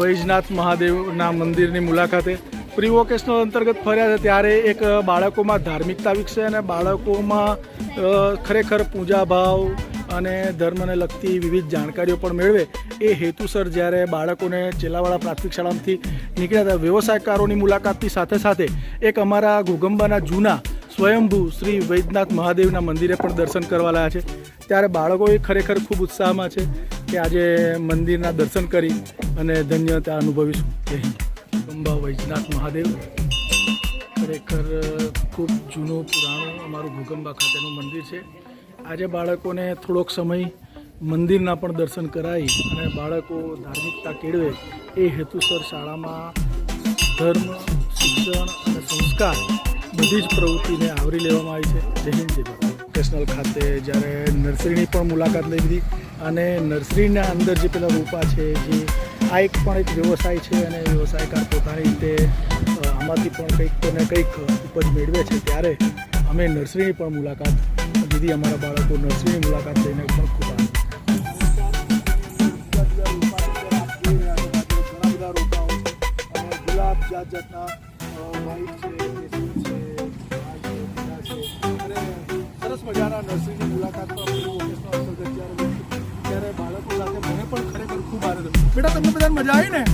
વૈજનાથ મહાદેવના મંદિરની મુલાકાતે પ્રી વોકેશનલ અંતર્ગત ફર્યા છે ત્યારે એક બાળકોમાં ધાર્મિકતા વિકસે અને બાળકોમાં ખરેખર પૂજા ભાવ અને ધર્મને લગતી વિવિધ જાણકારીઓ પણ મેળવે. એ હેતુસર જ્યારે બાળકોને ચેલાવાળા પ્રાથમિક શાળામાંથી નીકળ્યા હતા, વ્યવસાયકારોની મુલાકાતની સાથે સાથે એક અમારા ઘુગંબાના જૂના સ્વયંભૂ શ્રી વૈદ્યનાથ મહાદેવના મંદિરે પણ દર્શન કરવા લાયા છે. ત્યારે બાળકો એ ખરેખર ખૂબ ઉત્સાહમાં છે. કે આજે મંદિરના દર્શન કરી અને ધન્યતા અનુભવીશું. જય ઘોગંબા વૈદ્યનાથ મહાદેવ. ખરેખર, ખૂબ જૂનું પુરાણું અમારું ઘોગંબા ખાતેનું મંદિર છે. આજે બાળકોને થોડોક સમય મંદિરના પણ દર્શન કરાવી અને બાળકો ધાર્મિકતા કેળવે એ હેતુસર શાળામાં ધર્મ, શિક્ષણ અને સંસ્કાર બધી જ પ્રવૃત્તિને આવરી લેવામાં આવી છે. જય હિન્દ, જય ભારત. વોકેશનલ ખાતે જ્યારે નર્સરીની પણ મુલાકાત લઈ લીધી. અને નર્સરીના અંદર જે પેલા રોપા છે, જે આ એક પણ એક વ્યવસાય છે અને વ્યવસાયકાર પોતાની રીતે આમાંથી પણ કંઈક ને કંઈક ઉપજ મેળવે છે. ત્યારે અમે નર્સરીની પણ મુલાકાત લીધી, અમારા બાળકો નર્સરીની મુલાકાત લઈને પણ ખૂબ આનંદ જાત સરસ મજાના નર્સરીની મુલાકાત પણ બેટા તમને બધાને મજા આવી ને?